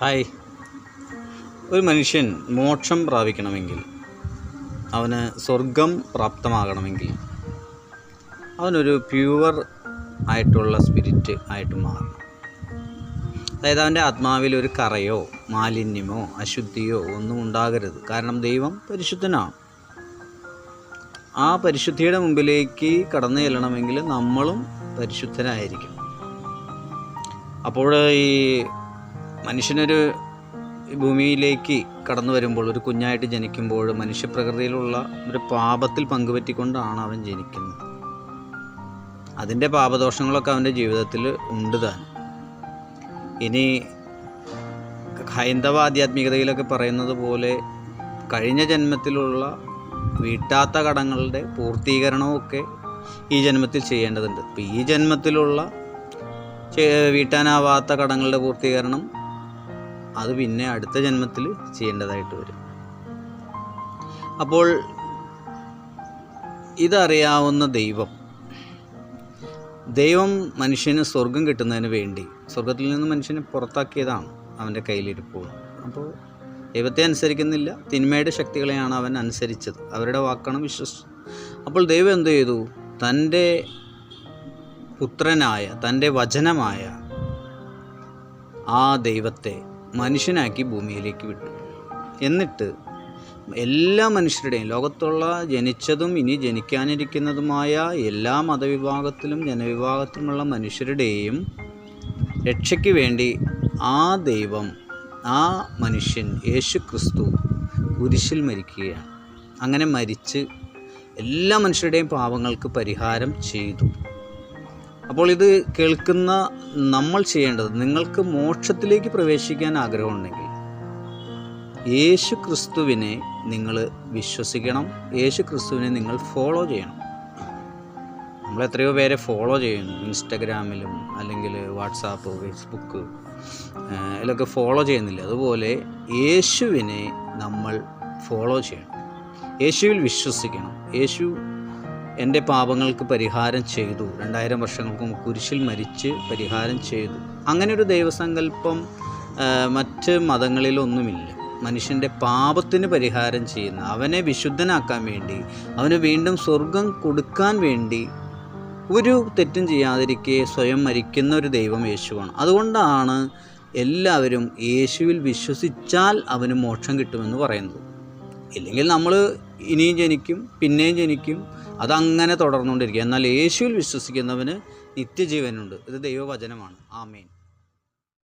Hi. ഒരു മനുഷ്യൻ മോക്ഷം പ്രാപിക്കണമെങ്കിൽ അവന് സ്വർഗം പ്രാപ്തമാകണമെങ്കിൽ അവനൊരു പ്യുവർ ആയിട്ടുള്ള സ്പിരിറ്റ് ആയിട്ട് മാറണം. അതായത് അവന്റെ ആത്മാവിൽ ഒരു കറയോ മാലിന്യമോ അശുദ്ധിയോ ഒന്നും ഉണ്ടാകരുത്. കാരണം ദൈവം പരിശുദ്ധനാണ്. ആ പരിശുദ്ധിയുടെ മുമ്പിലേക്ക് കടന്നു ചെല്ലണമെങ്കിൽ നമ്മളും പരിശുദ്ധനായിരിക്കും അപ്പോൾ ഈ മനുഷ്യനൊരു ഭൂമിയിലേക്ക് കടന്നു വരുമ്പോൾ ഒരു കുഞ്ഞായിട്ട് ജനിക്കുമ്പോൾ മനുഷ്യപ്രകൃതിയിലുള്ള ഒരു പാപത്തിൽ പങ്കുപറ്റിക്കൊണ്ടാണ് അവൻ ജനിക്കുന്നത്. അതിന്റെ പാപദോഷങ്ങളൊക്കെ അവന്റെ ജീവിതത്തിൽ ഉണ്ട് താൻ. ഇനി ഹൈന്ദവ ആധ്യാത്മികതയിലൊക്കെ പറയുന്നത് പോലെ കഴിഞ്ഞ ജന്മത്തിലുള്ള വീട്ടാത്ത കടങ്ങളുടെ പൂർത്തീകരണമൊക്കെ ഈ ജന്മത്തിൽ ചെയ്യേണ്ടതുണ്ട്. ഈ ജന്മത്തിലുള്ള വീട്ടാനാവാത്ത കടങ്ങളുടെ പൂർത്തീകരണം അത് പിന്നെ അടുത്ത ജന്മത്തിൽ ചെയ്യേണ്ടതായിട്ട് വരും. അപ്പോൾ ഇതറിയാവുന്ന ദൈവം ദൈവം മനുഷ്യന് സ്വർഗം കിട്ടുന്നതിന് വേണ്ടി സ്വർഗത്തിൽ നിന്ന് മനുഷ്യനെ പുറത്താക്കിയതാണ് അവന്റെ കയ്യിലിരിപ്പോൾ അപ്പോൾ ദൈവത്തെ അനുസരിക്കുന്നില്ല തിന്മയുടെ ശക്തികളെയാണ് അവൻ അനുസരിച്ചത്. അവരുടെ വാക്കാണ് വിശ്വസിച്ചത് അപ്പോൾ ദൈവം എന്ത് ചെയ്തു? തന്റെ പുത്രനായ തന്റെ വചനമായ ആ ദൈവത്തെ മനുഷ്യനാക്കി ഭൂമിയിലേക്ക് വിട്ടു. എന്നിട്ട് എല്ലാ മനുഷ്യരുടെയും ലോകത്തുള്ള ജനിച്ചതും ഇനി ജനിക്കാനിരിക്കുന്നതുമായ എല്ലാ മതവിഭാഗത്തിലും ജനവിഭാഗത്തിലുമുള്ള മനുഷ്യരുടെയും രക്ഷയ്ക്ക് വേണ്ടി ആ ദൈവം ആ മനുഷ്യൻ യേശു ക്രിസ്തു കുരിശിൽ മരിക്കുകയാണ്. അങ്ങനെ മരിച്ച് എല്ലാ മനുഷ്യരുടെയും പാപങ്ങൾക്ക് പരിഹാരം ചെയ്തു. അപ്പോൾ ഇത് കേൾക്കുന്ന നമ്മൾ ചെയ്യേണ്ടത് നിങ്ങൾക്ക് മോക്ഷത്തിലേക്ക് പ്രവേശിക്കാൻ ആഗ്രഹമുണ്ടെങ്കിൽ യേശു ക്രിസ്തുവിനെ നിങ്ങൾ വിശ്വസിക്കണം യേശു ക്രിസ്തുവിനെ നിങ്ങൾ ഫോളോ ചെയ്യണം. നമ്മൾ എത്രയോ പേരെ ഫോളോ ചെയ്യുന്നു ഇൻസ്റ്റഗ്രാമിലും അല്ലെങ്കിൽ വാട്സാപ്പ് ഫേസ്ബുക്ക് ഇതിലൊക്കെ ഫോളോ ചെയ്യുന്നില്ല. അതുപോലെ യേശുവിനെ നമ്മൾ ഫോളോ ചെയ്യണം. യേശുവിൽ വിശ്വസിക്കണം. യേശു എന്റെ പാപങ്ങൾക്ക് പരിഹാരം ചെയ്തു. രണ്ടായിരം വർഷങ്ങൾക്ക് മുമ്പ് കുരിശിൽ മരിച്ച് പരിഹാരം ചെയ്തു. അങ്ങനെ ഒരു ദൈവസങ്കല്പം മറ്റ് മതങ്ങളിലൊന്നുമില്ല. മനുഷ്യന്റെ പാപത്തിന് പരിഹാരം ചെയ്യുന്ന അവനെ വിശുദ്ധനാക്കാൻ വേണ്ടി അവന് വീണ്ടും സ്വർഗം കൊടുക്കാൻ വേണ്ടി ഒരു തെറ്റും ചെയ്യാതിരിക്കെ സ്വയം മരിക്കുന്ന ഒരു ദൈവം യേശുവാണ്. അതുകൊണ്ടാണ് എല്ലാവരും യേശുവിൽ വിശ്വസിച്ചാൽ അവന് മോക്ഷം കിട്ടുമെന്ന് പറയുന്നത്. ഇല്ലെങ്കിൽ നമ്മൾ ഇനിയും ജനിക്കും പിന്നെയും ജനിക്കും അതങ്ങനെ തുടർന്നുകൊണ്ടിരിക്കുക. എന്നാൽ യേശുവിൽ വിശ്വസിക്കുന്നവന് നിത്യജീവനുണ്ട്. ഇത് ദൈവവചനമാണ്. ആമേൻ.